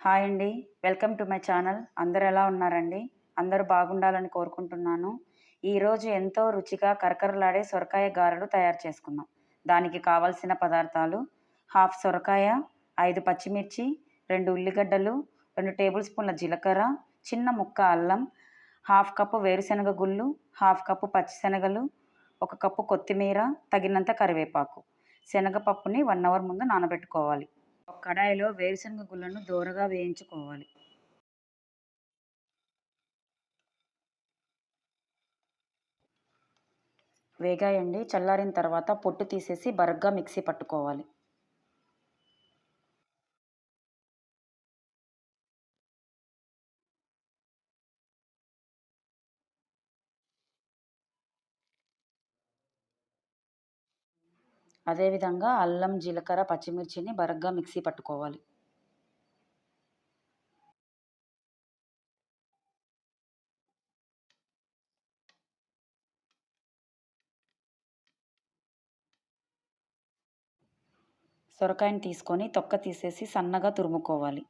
Hi అండి. Welcome to my channel. అందరు ఎలా ఉన్నారండి? అందరూ బాగుండాలని కోరుకుంటున్నాను. ఈరోజు ఎంతో రుచిగా కరకరలాడే సొరకాయ గారెలు తయారు చేసుకుందాం. దానికి కావలసిన పదార్థాలు హాఫ్ సొరకాయ ఐదు పచ్చిమిర్చి రెండు ఉల్లిగడ్డలు రెండు టేబుల్ స్పూన్ల జీలకర్ర చిన్న ముక్క అల్లం హాఫ్ కప్పు వేరుశనగ గుళ్ళు హాఫ్ కప్పు పచ్చిశనగలు ఒక కప్పు కొత్తిమీర తగినంత కరివేపాకు. శనగపప్పుని వన్ అవర్ ముందు నానబెట్టుకోవాలి. ఒక కడాయిలో వేరుశనగ గుళ్ళను దోరగా వేయించుకోవాలి. వేగాయండి. చల్లారిన తర్వాత పొట్టు తీసేసి బరగ్గా మిక్సీ పట్టుకోవాలి. అదేవిధంగా అల్లం జీలకర్ర పచ్చిమిర్చిని బరగ్గా మిక్సీ పట్టుకోవాలి. సొరకాయని తీసుకొని తొక్క తీసేసి సన్నగా తురుముకోవాలి.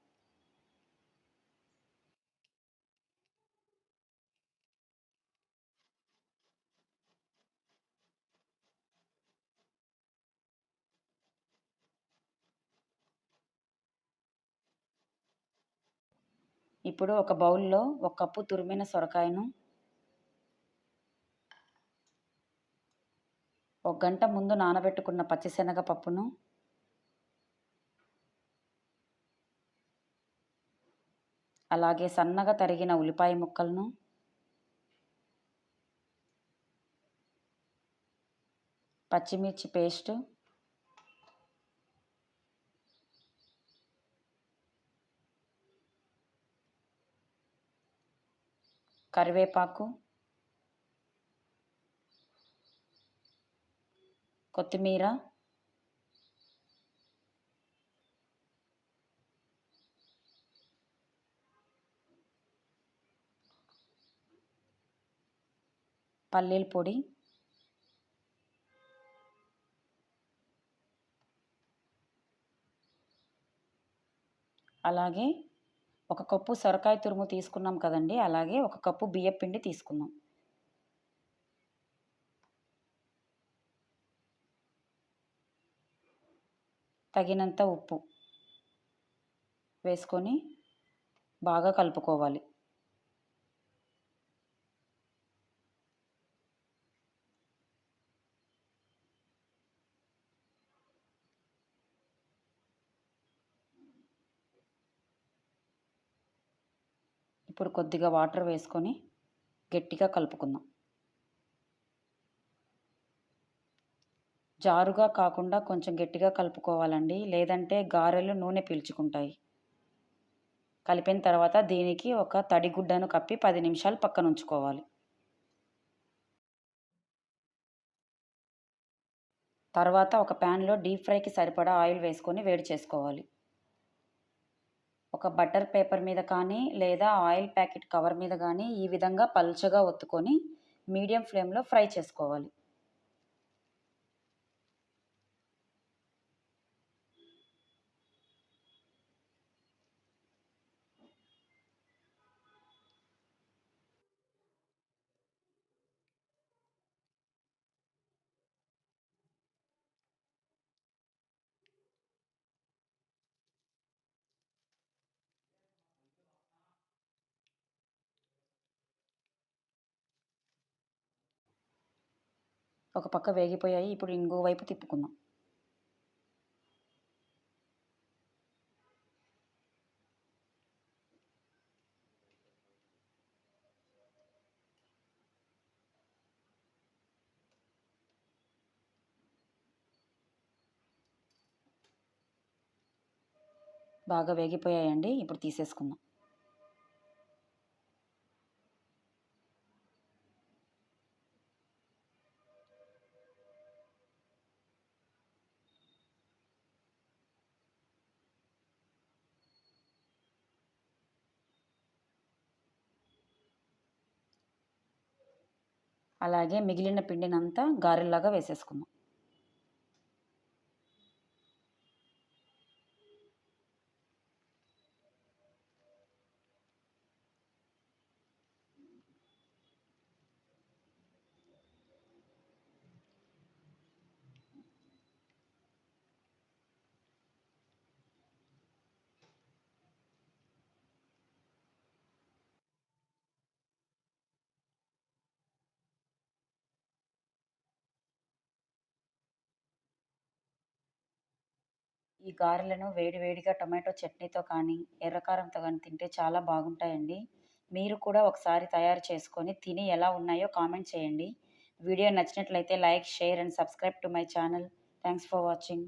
ఇప్పుడు ఒక బౌల్లో ఒక కప్పు తురిమిన సొరకాయను ఒక గంట ముందు నానబెట్టుకున్న పచ్చిశనగ పప్పును అలాగే సన్నగా తరిగిన ఉల్లిపాయ ముక్కలను పచ్చిమిర్చి పేస్టు కరివేపాకు కొత్తిమీర పల్లీల పొడి అలాగే ఒక కప్పు సొరకాయ తురుము తీసుకున్నాం కదండి. అలాగే ఒక కప్పు బియ్యం పిండి తీసుకుందాం. తగినంత ఉప్పు వేసుకొని బాగా కలుపుకోవాలి. ఇప్పుడు కొద్దిగా వాటర్ వేసుకొని గట్టిగా కలుపుకుందాం. జారుగా కాకుండా కొంచెం గట్టిగా కలుపుకోవాలండి. లేదంటే గారెలు నూనె పీల్చుకుంటాయి. కలిపిన తర్వాత దీనికి ఒక తడిగుడ్డను కప్పి పది నిమిషాలు పక్కన ఉంచుకోవాలి. తర్వాత ఒక ప్యాన్లో డీప్ ఫ్రైకి సరిపడా ఆయిల్ వేసుకొని వేడి చేసుకోవాలి. ఒక బటర్ పేపర్ మీద కానీ లేదా ఆయిల్ ప్యాకెట్ కవర్ మీద కానీ ఈ విధంగా పలుచగా ఒత్తుకొని మీడియం ఫ్లేమ్లో ఫ్రై చేసుకోవాలి. ఒక పక్క వేగిపోయాయి ఇప్పుడు ఇంకో వైపు తిప్పుకుందాం. బాగా వేగిపోయాయండి ఇప్పుడు తీసేసుకుందాం. అలాగే మిగిలిన పిండినంతా గారెల్లాగా వేసేసుకుందాం. ఈ గారెలను వేడి వేడిగా టొమాటో చట్నీతో కానీ ఎర్రకారంతో కానీ తింటే చాలా బాగుంటాయండి. మీరు కూడా ఒకసారి తయారు చేసుకొని తిని ఎలా ఉన్నాయో కామెంట్ చేయండి. వీడియో నచ్చినట్లయితే like share and subscribe to my channel. Thanks for watching.